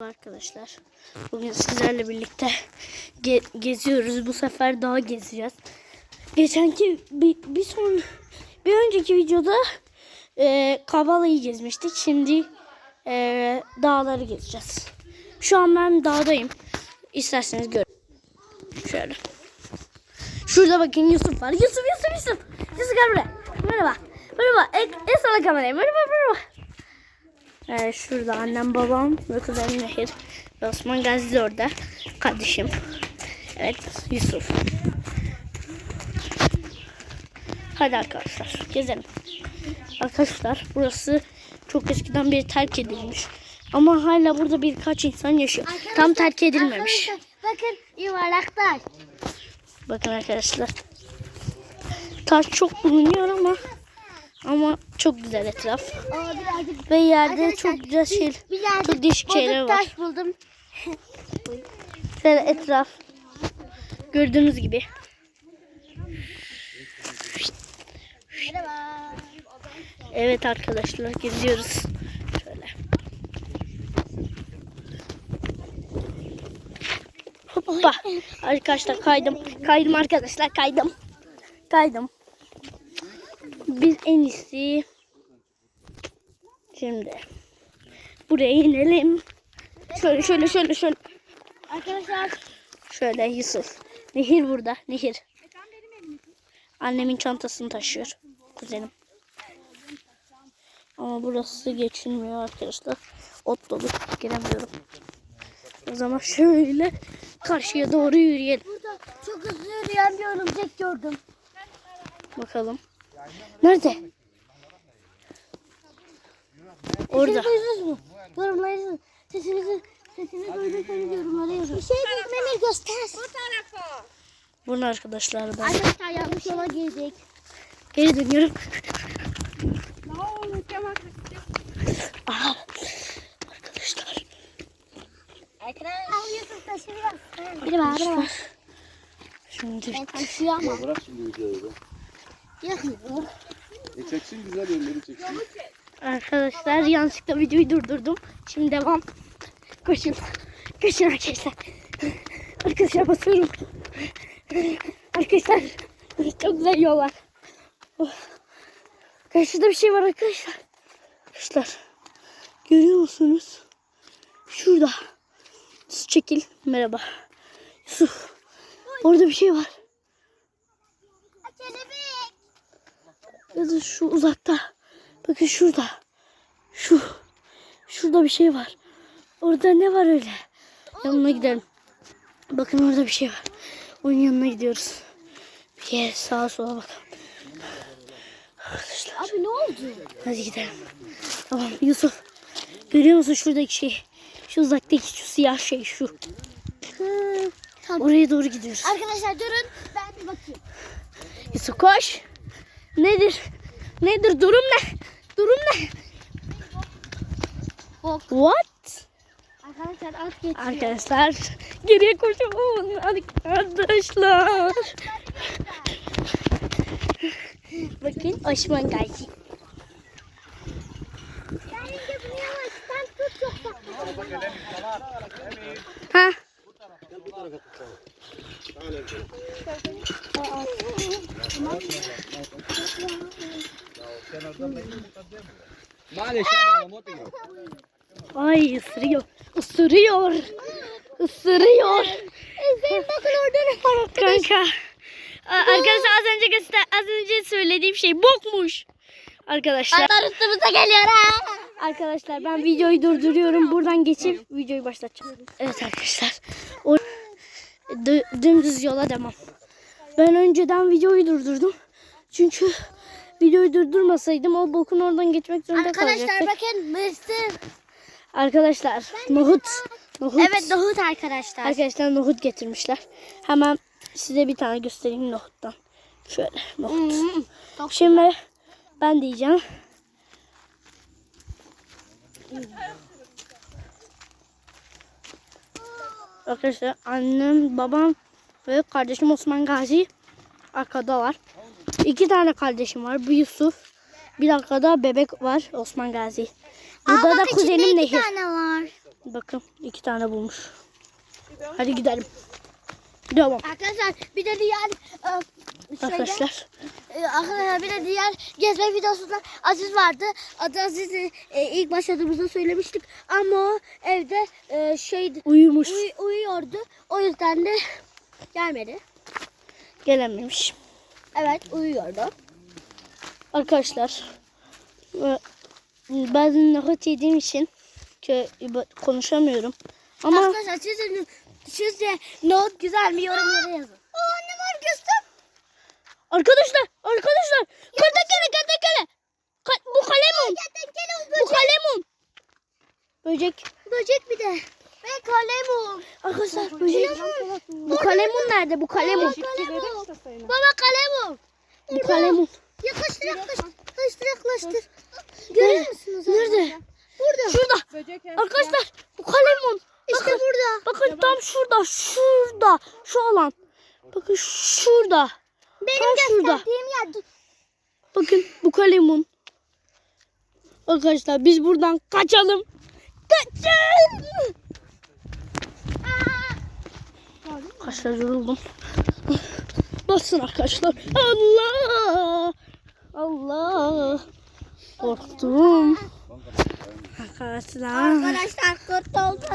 Arkadaşlar bugün sizlerle birlikte ge- geziyoruz. Bu sefer daha gezeceğiz. Geçenki bir, bir son bir önceki videoda e, Kavala'yı gezmiştik. Şimdi e, dağları gezeceğiz. Şu an ben dağdayım. İsterseniz görün. Şöyle. Şurada bakın Yusuf var. Yusuf Yusuf Yusuf. Yusuf gel buraya. Merhaba. Merhaba. El, el sana kamerayı. Merhaba merhaba. Ee, şurada annem babam ve kuzenim Nehir ve Osman Gazi de orada. Kardeşim. Evet Yusuf. Hadi arkadaşlar gezelim. Arkadaşlar burası çok eskiden beri terk edilmiş. Ama hala burada birkaç insan yaşıyor. Tam terk edilmemiş. Arkadaşlar, bakın yuvarlak taş. Bakın arkadaşlar. Taş çok bulunuyor ama ama çok güzel etraf. O birazcık Ve yerde Arkadaşlar, çok güzel şey, birazcık çok değişik şeyler var. taş buldum. Şöyle etraf gördüğünüz gibi. Merhaba. Evet arkadaşlar geziyoruz. Şöyle. Hoppa. Arkadaşlar kaydım. Kaydım arkadaşlar kaydım. Kaydım. En iyisi şimdi buraya inelim. Şöyle şöyle şöyle şöyle. Arkadaşlar Şöyle Yusuf. Nehir burada. Nehir. Annemin çantasını taşıyor. Kuzenim. Ama burası geçilmiyor arkadaşlar. Ot dolu. Giremiyorum. O zaman şöyle karşıya doğru yürüyelim. burada çok hızlı yürüyen bir örümcek gördüm. Bakalım. Nerede? Orada. Yazın. Sesinizi sesini duyduysanız yorumlara. Bir şey gitmeni göster. Bu tarafa. Bunu arkadaşlar ben. Arkadaşlar yanlış yola girdik. Geri dönüyorum. Aha. Arkadaşlar. Arkadaşlar. Al Yusuf taşı biraz. Biri var biri var. Şimdi Ben taşıyor ama. Bırak şimdi videoyu E çeksin güzel yerleri çeksin. Arkadaşlar yanlışlıkla videoyu durdurdum. Şimdi devam. Koşun. Koşun arkadaşlar. Arkadaşlar basıyorum. Arkadaşlar çok güzel yol var. Oh. Karşıda bir şey var arkadaşlar. Arkadaşlar görüyor musunuz? Şurada. Yusuf çekil. Merhaba. Yusuf. Orada bir şey var. Da şu uzakta. Bakın şurada. Şu. Şurada bir şey var. Orada ne var öyle? Yanına gidelim. Bakın orada bir şey var. Onun yanına gidiyoruz. Bir yere sağa sola bakalım. Arkadaşlar Abi ne oldu? hadi gidelim. Tamam Yusuf. Görüyor musun şuradaki şey? Şu uzaktaki şu siyah şey şu. Tamam. Oraya doğru gidiyoruz. Arkadaşlar durun ben bir bakayım. Yusuf koş. Nedir? Nedir? Durum ne? Durum ne? Hop. What? Arkadaşlar at geçiyor. Arkadaşlar geriye koşun. Arkadaşlar. Bakın Osman Gazi. Bence bunu yavaştan tut yoksa. Ay ısırıyor. Isırıyor. Isırıyor. Efendim bakın orada ne var? Kanka. Arkadaşlar az önce göster az önce söylediğim şey bokmuş. Arkadaşlar. Atlar üstümüze geliyor ha. Arkadaşlar ben videoyu durduruyorum. Buradan geçip videoyu başlatacağım. Evet arkadaşlar. O dümdüz yola devam. Ben önceden videoyu durdurdum. Çünkü videoyu durdurmasaydım o bokun oradan geçmek zorunda Arkadaşlar kalacaktık. bakın mısır. Arkadaşlar nohut. Nohut. Evet nohut arkadaşlar. Arkadaşlar nohut getirmişler. Hemen size bir tane göstereyim nohuttan. Şöyle nohut. Hmm, çok Şimdi ben diyeceğim. Arkadaşlar annem, babam ve kardeşim Osman Gazi arkada var. İki tane kardeşim var. Bu Yusuf. Bir arkada bebek var Osman Gazi. Burada da kuzenim iki Nehir. tane var. Bakın iki tane bulmuş. Hadi gidelim. Devam. Arkadaşlar bir de diğer e, şeyde, Arkadaşlar. e, arkadaşlar bir de diğer gezme videosunda Aziz vardı. Adı Aziz'i e, ilk başladığımızda söylemiştik ama o evde e, şeydi Uyumuş. uy- uyuyordu. O yüzden de gelmedi. Gelememiş. Evet uyuyordu. Arkadaşlar. Ben nohut yediğim için konuşamıyorum. Ama Arkadaşlar sizin sizce not güzel mi yorumlara yazın. Aa ne var göster. arkadaşlar arkadaşlar kertenkele kertenkele. Ka- bu kalemun. Bu kalemun. Böcek. Böcek bir de. Ve kalem Arkadaşlar böcek. Bu kalemun nerede? Bu kalemun. Baba kalem Bu kalemun. Yaklaştır yaklaştır. Yaklaştır yaklaştır. Görüyor musunuz? Nerede? Burada. Şurada. Arkadaşlar bu kalemun. İşte Bakın, burada. bakın tam şurada. Şurada. Şu alan. Bakın şurada. Benim Tam şurada. yer. Bakın bu kalemun. Arkadaşlar biz buradan kaçalım. Kaçın. Arkadaşlar yoruldum. Basın arkadaşlar. Allah. Allah. Korktum. Arkadaşlar. Arkadaşlar kurtuldu.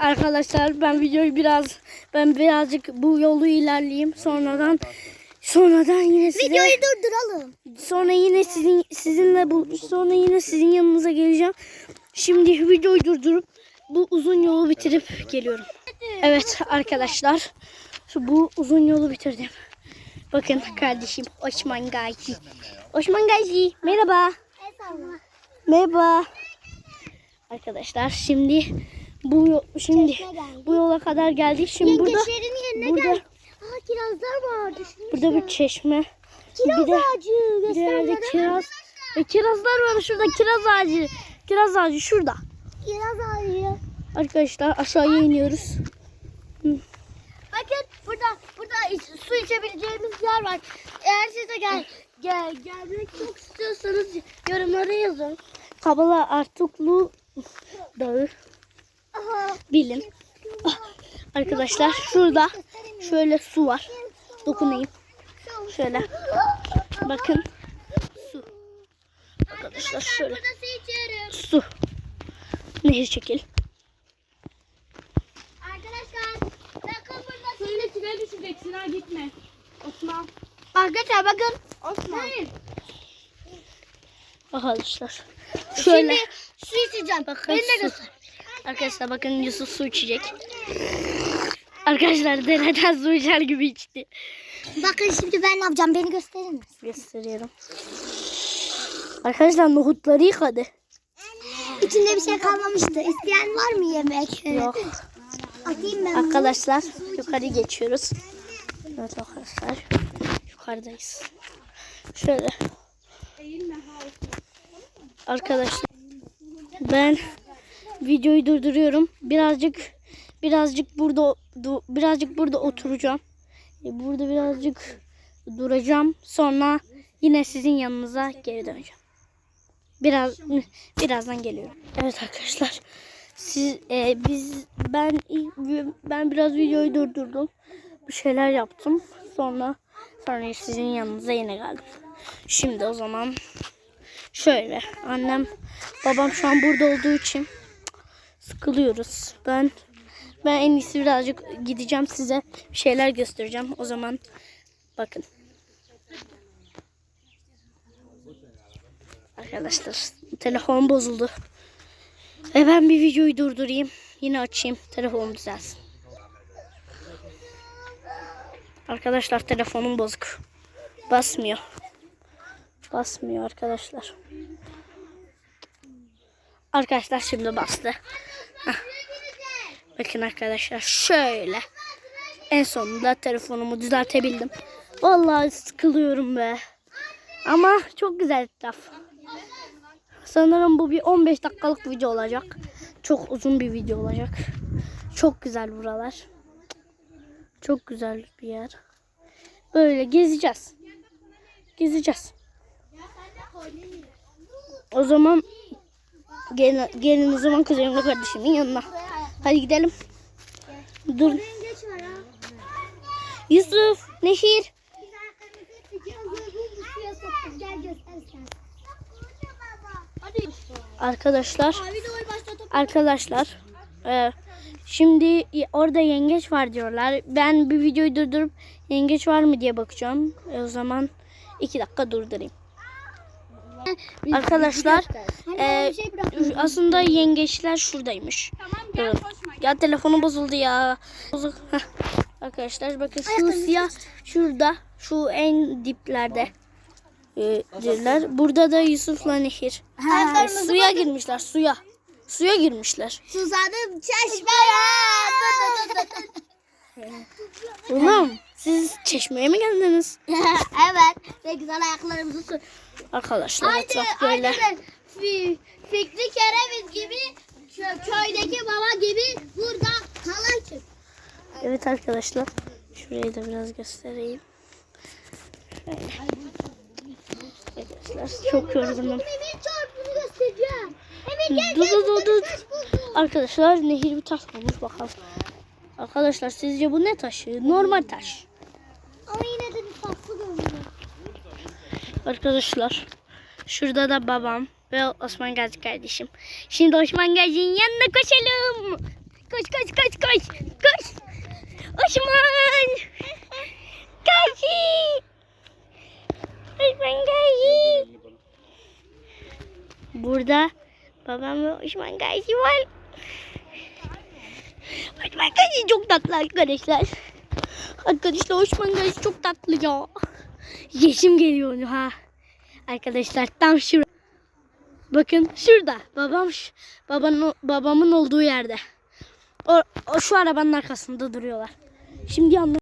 Arkadaşlar ben videoyu biraz ben birazcık bu yolu ilerleyeyim. Sonradan sonradan yine size Videoyu durduralım. Sonra yine sizin sizinle bu sonra yine sizin yanınıza geleceğim. Şimdi videoyu durdurup bu uzun yolu bitirip geliyorum. Evet arkadaşlar. Bu uzun yolu bitirdim. Bakın kardeşim Osman Gazi. Osman Gazi merhaba. Merhaba. Arkadaşlar şimdi bu şimdi bu yola kadar geldik. Şimdi burada burada gel. Aa kirazlar vardı. Şunu burada bir çeşme. Kiraz bir de ağacı. Bir yerde bana. kiraz. Ve kirazlar var şurada kiraz ağacı. Kiraz ağacı şurada. Kiraz ağacı. Arkadaşlar aşağıya iniyoruz. Bakın burada burada su içebileceğimiz yer var. Eğer siz de gel, gel gelmek çok istiyorsanız yorumlara yazın. Kabala Artuklu Dağı bilin. Ah, Arkadaşlar şurada şöyle su var. Dokunayım. Şöyle. Bakın. Su. Arkadaşlar şöyle. Su. Nehir şekil. Arkadaşlar bakın burada su. İçine düşeceksin ha gitme. Osman. Arkadaşlar bakın. Osman. Arkadaşlar. Şöyle. Şimdi su içeceğim. Bakın Beni de su. göster. Arkadaşlar bakın Yusuf su içecek. Arkadaşlar dereden su içer gibi içti. Bakın şimdi ben ne yapacağım? Beni gösterir misin? Gösteriyorum. Arkadaşlar nohutları yıkadı. İçinde bir şey kalmamıştı. İsteyen var mı yemek? Yok. Arkadaşlar yukarı geçiyoruz. Evet arkadaşlar. Yukarıdayız. Şöyle. Arkadaşlar ben videoyu durduruyorum. Birazcık birazcık burada birazcık burada oturacağım. E, Burada birazcık duracağım. Sonra yine sizin yanınıza geri döneceğim. Biraz birazdan geliyorum. Evet arkadaşlar. Siz e, biz ben ilk- ben biraz videoyu durdurdum. Bir şeyler yaptım. Sonra sonra sizin yanınıza yine geldim. Şimdi o zaman şöyle annem babam şu an burada olduğu için sıkılıyoruz. Ben ben en iyisi birazcık gideceğim size bir şeyler göstereceğim. O zaman bakın. Arkadaşlar telefon bozuldu. Ve ben bir videoyu durdurayım. Yine açayım. Telefonum düzelsin. Arkadaşlar telefonum bozuk. Basmıyor. Basmıyor arkadaşlar. Arkadaşlar şimdi bastı. Hah. Bakın arkadaşlar şöyle. En sonunda telefonumu düzeltebildim. Vallahi sıkılıyorum be. Ama çok güzel etraf. Sanırım bu bir 15 dakikalık video olacak. Çok uzun bir video olacak. Çok güzel buralar. Çok güzel bir yer. Böyle gezeceğiz. Gezeceğiz. O zaman Gelin, gelin o zaman kuzenimle kardeşimin yanına. Hadi gidelim. Dur. Yusuf. Hadi. Arkadaşlar, Abi de oy başlatıp. Arkadaşlar. e, şimdi orada yengeç var diyorlar. Ben bir videoyu durdurup yengeç var mı diye bakacağım. E, o zaman iki dakika durdurayım. Arkadaşlar, e, şey aslında yengeçler şuradaymış. Tamam gel. Ya telefonum bozuldu ya. Bozuk. Arkadaşlar bakın şu siyah şurada şu en diplerde e, dirler. Burada da Yusuf'la Nehir. E, suya girmişler suya. Suya girmişler. Susadım çeşmeye. Oğlum siz çeşmeye mi geldiniz? evet. Ve güzel ayaklarımızı su. Arkadaşlar Aynı, etraf aynı böyle. Fi- Fikri Kereviz gibi kö- köydeki baba gibi burada çık. Evet arkadaşlar. Şurayı da biraz göstereyim. Şöyle. Arkadaşlar çok yorgunum. Emin çarpını göstereceğim. Emin gel Dur dur dur dur. Arkadaşlar nehir bir taş bulmuş bakalım. Arkadaşlar sizce bu ne taşı? Normal taş. Ama yine de bir farklı görünüyor. Arkadaşlar şurada da babam ve Osman Gazi kardeşim. Şimdi Osman Gazi'nin yanına koşalım. Koş koş koş koş. Koş. Osman. Gazi. Osman Gazi. Burada babam ve Osman Gazi var. Osman Gazi çok tatlı arkadaşlar. Arkadaşlar Osman Gazi çok tatlı ya. Yeşim geliyor ha. Arkadaşlar tam şurada. Bakın şurada. Babam babanın babamın olduğu yerde. O, o şu arabanın arkasında duruyorlar. Şimdi anla.